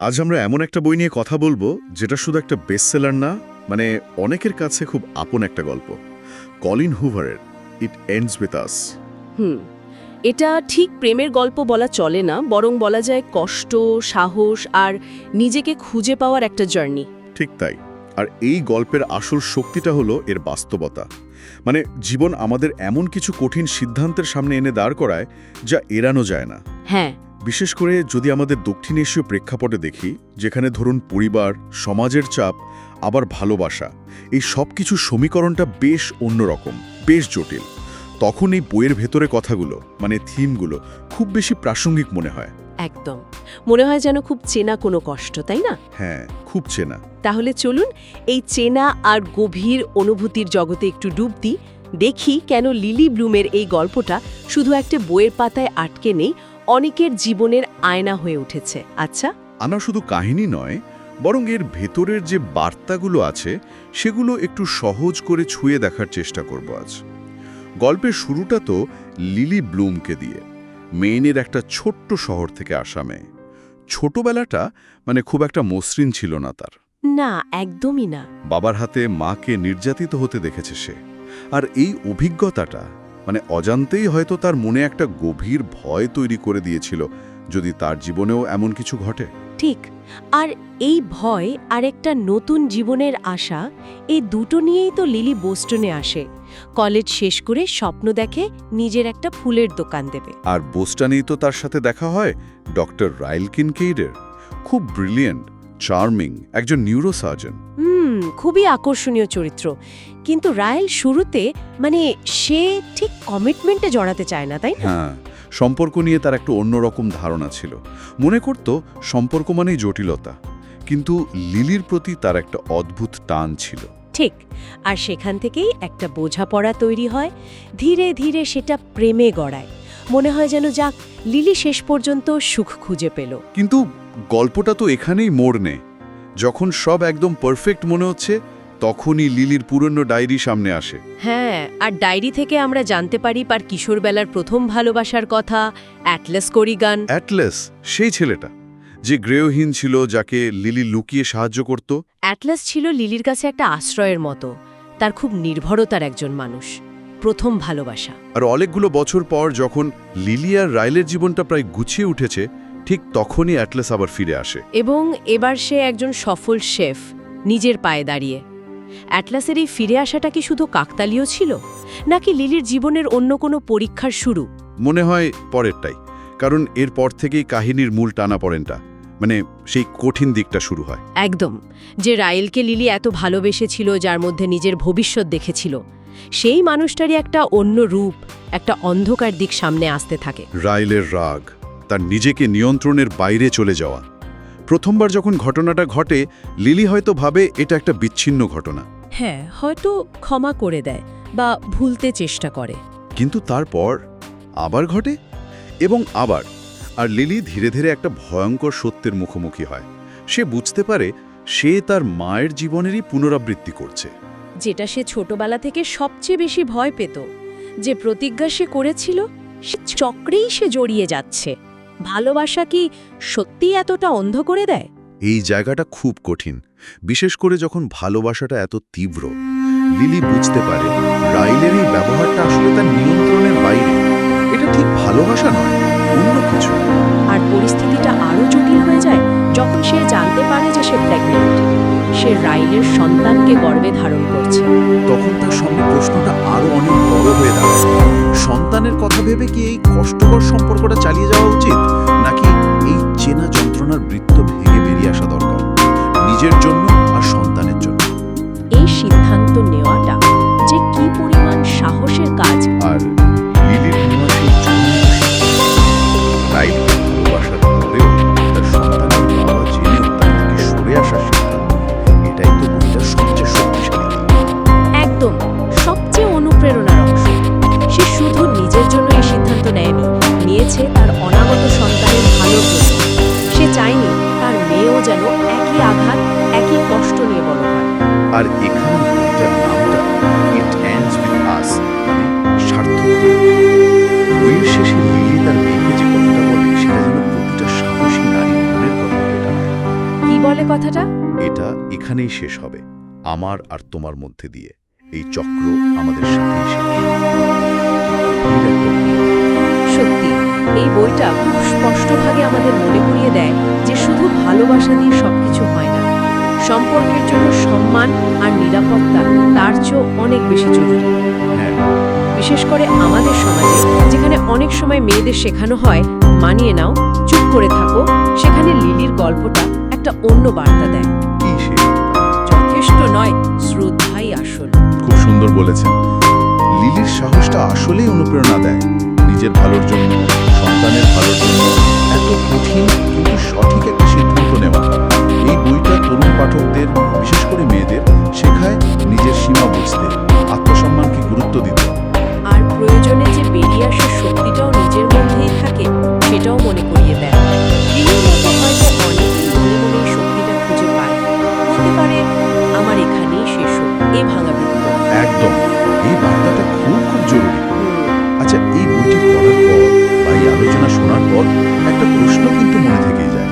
আজ আমরা এমন একটা বই নিয়ে কথা বলব যেটা শুধু একটা বেস্টসেলার না মানে অনেকের কাছে খুব আপন একটা গল্প। কলিন হুভারের ইট এন্ডস উইথ আস হুম এটা ঠিক প্রেমের গল্প বলা চলে না বরং বলা যায় কষ্ট সাহস আর নিজেকে খুঁজে পাওয়ার একটা জার্নি ঠিক তাই। আর এই গল্পের আসল শক্তিটা হলো এর বাস্তবতা। মানে জীবন আমাদের এমন কিছু কঠিন সিদ্ধান্তের সামনে এনে দাঁড় করায় যা এড়ানো যায় না। হ্যাঁ বিশেষ করে যদি আমাদের দক্ষিণ এশীয় প্রেক্ষাপটে দেখি যেখানে ধরুন পরিবার সমাজের চাপ আবার ভালোবাসা এই সব কিছু সমীকরণটা বেশ অন্যরকম বেশ জটিল। তখন এই বইয়ের ভেতরে কথাগুলো মানে থিমগুলো খুব বেশি প্রাসঙ্গিক মনে হয়। একদম। মনে হয় যেন খুব চেনা কোনো কষ্ট তাই না? হ্যাঁ খুব চেনা। তাহলে চলুন এই চেনা আর গভীর অনুভূতির জগতে একটু ডুব দিই দেখি কেন লিলি ব্লুমের এই গল্পটা শুধু একটা বইয়ের পাতায় আটকে নেই অনেকের জীবনের আয়না হয়ে উঠেছে। আচ্ছা? আনা শুধু কাহিনী নয় বরং এর ভেতরের যে বার্তাগুলো আছে সেগুলো একটু সহজ করে ছুঁয়ে দেখার চেষ্টা করব আজ। গল্পের শুরুটা তো লিলি ব্লুমকে দিয়ে মেইনের একটা ছোট্ট শহর থেকে আসা মেয়ে ছোটবেলাটা মানে খুব একটা মসৃণ ছিল না তার। না একদমই না। বাবার হাতে মাকে নির্যাতিত হতে দেখেছে সে। আর এই অভিজ্ঞতাটা মানে অজান্তেই হয়তো তার মনে একটা গভীর ভয় তৈরি করে দিয়েছিল যদি তার জীবনেও এমন কিছু ঘটে। ঠিক আর এই ভয় আর একটা নতুন জীবনের আশা এই দুটো নিয়েই তো লিলি বোস্টনে আসে। কলেজ শেষ করে স্বপ্ন দেখে নিজের একটা ফুলের দোকান দেবে। আর বোস্টানেই তো তার সাথে দেখা হয় ডক্টর রাইল কিনকেইডের খুব ব্রিলিয়েন্ট চার্মিং একজন নিউরোসার্জন। হুম খুবই আকর্ষণীয় চরিত্র। কিন্তু রায়েল শুরুতে মানে সে ঠিক কমিটমেন্টে জড়াতে চায় না তাই না? হ্যাঁ সম্পর্ক নিয়ে তার একটা অন্যরকম ধারণা ছিল। মনে করত সম্পর্ক মানেই জটিলতা কিন্তু লিলির প্রতি তার একটা অদ্ভুত টান ছিল। ঠিক আর সেখান থেকেই একটা বোঝাপড়া তৈরি হয় ধীরে ধীরে সেটা প্রেমে গড়ায়। মনে হয় যেন যাক লিলি শেষ পর্যন্ত সুখ খুঁজে পেল। কিন্তু গল্পটা তো এখানেই মোড় নেয়। যখন সব একদম পারফেক্ট মনে হচ্ছে তখনই লিলির পুরনো ডায়েরি সামনে আসে। হ্যাঁ আর ডায়েরি থেকে আমরা জানতে পারি পার কিশোরবেলার প্রথম ভালোবাসার কথা অ্যাটলাস করিগান অ্যাটলেস সেই ছেলেটা যে গৃহহীন ছিল যাকে লিলি লুকিয়ে সাহায্য করত। অ্যাটলাস ছিল লিলির কাছে একটা আশ্রয়ের মতো তার খুব নির্ভরতার একজন মানুষ প্রথম ভালোবাসা। আর অনেকগুলো বছর পর যখন লিলি আর রাইলের জীবনটা প্রায় গুছিয়ে উঠেছে ঠিক তখনই অ্যাটলাস আবার ফিরে আসে। এবং এবার সে একজন সফল শেফ নিজের পায়ে দাঁড়িয়ে। অ্যাটলাসের এই ফিরে আসাটা কি শুধু কাকতালীয় ছিল নাকি লিলির জীবনের অন্য কোনো পরীক্ষার শুরু? মনে হয় পরেরটাই কারণ এরপর থেকেই কাহিনীর মূল টানাপড়েনটা মানে সেই কঠিন দিকটা শুরু হয়। একদম যে রায়েলকে লিলি এত ভালোবেসেছিল যার মধ্যে নিজের ভবিষ্যৎ দেখেছিল সেই মানুষটারই একটা অন্য রূপ একটা অন্ধকার দিক সামনে আসতে থাকে। রাইলের রাগ তার নিজেকে নিয়ন্ত্রণের বাইরে চলে যাওয়া। প্রথমবার যখন ঘটনাটা ঘটে লিলি হয়তো ভাবে এটা একটা বিচ্ছিন্ন ঘটনা। হ্যাঁ হয়তো ক্ষমা করে দেয় বা ভুলতে চেষ্টা করে। কিন্তু তারপর আবার ঘটে এবং আবার। আর লিলি ধীরে ধীরে একটা ভয়ঙ্কর সত্যের মুখোমুখি হয়। সে বুঝতে পারে সে তার মায়ের জীবনেরই পুনরাবৃত্তি করছে। যেটা সে ছোটবেলা থেকে সবচেয়ে বেশি ভয় পেত। যে প্রতিজ্ঞা সে করেছিল সে চক্রেই সে জড়িয়ে যাচ্ছে। ভালোবাসা কি সত্যি এতটা অন্ধ করে দেয়? এই জায়গাটা খুব কঠিন বিশেষ করে যখন ভালোবাসাটা এত তীব্র। লিলি বুঝতে পারে রাইলের এই ব্যবহারটা আসলে তার নিয়ন্ত্রণের বাইরে। এটা ঠিক ভালোবাসা নয় অন্য কিছু। আর পরিস্থিতিটা আরও জটিল হয়ে যায় যখন সে জানতে পারে যে সে প্রেগনেন্ট সে রাইলের সন্তানকে গর্ভে ধারণ করছে। তখন তার সামনে প্রশ্নটা আরও অনেক বড় হয়ে দাঁড়ায়। সন্তানের কথা ভেবে কি এই কষ্টকর সম্পর্কটা চালিয়ে যাওয়া উচিত? নাকি এই চেনা যন্ত্রণার বৃত্ত আর এখানে বইটার নামটা ইট এন্ডস উইথ আস মানে সার্থক বইয়ের শেষে লিলি তার মেয়েকে যে কথাটা বলে সেটা যেন প্রতিটা সাহসী নারীর মনের কথা টানায় বলে কথাটা? এটা এখানেই শেষ হবে আমার আর তোমার মধ্যে দিয়ে। এই চক্র আমাদের সাথেই শেষ। সত্যি এই বইটা খুব স্পষ্টভাবে আমাদের মনে করিয়ে দেয় যে শুধু ভালোবাসা দিয়ে সবকিছু হয় না সম্পর্কের জন্য সম্মান আর নিরাপত্তা তার চেয়েও অনেক বেশি জরুরি। হ্যাঁ। বিশেষ করে আমাদের সমাজে যেখানে অনেক সময় মেয়েদের শেখানো হয় মানিয়ে নাও চুপ করে থাকো। সেখানে লিলির গল্পটা একটা অন্য বার্তা দেয়। যথেষ্ট নয় শ্রদ্ধাই আসল। খুব সুন্দর বলেছেন। লিলির সাহসটা আসলেই অনুপ্রেরণা দেয়। নিজের ভালোর জন্য সন্তানের ভালোর জন্য এত কঠিন কিন্তু সঠিক একটা সিদ্ধান্ত নেওয়া। এই বইটা তরুণ পাঠকদের একদম। এই বার্তাটা খুব খুব জরুরি। আচ্ছা এই বইটি পড়ার পর বা এই আলোচনা শোনার পর একটা প্রশ্ন কিন্তু মনে থেকেই যায়।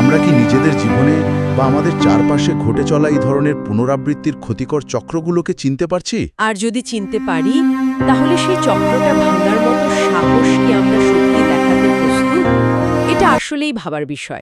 আমরা কি নিজেদের জীবনে বা আমাদের চারপাশে ঘটে চলা এই ধরনের পুনরাবৃত্তির ক্ষতিকর চক্রগুলোকে চিনতে পারছি? আর যদি চিনতে পারি, তাহলে সেই চক্রটা ভাঙার মতো সাহস কি আমরা সত্যি দেখাতে প্রস্তুত? এটা আসলেই ভাবার বিষয়।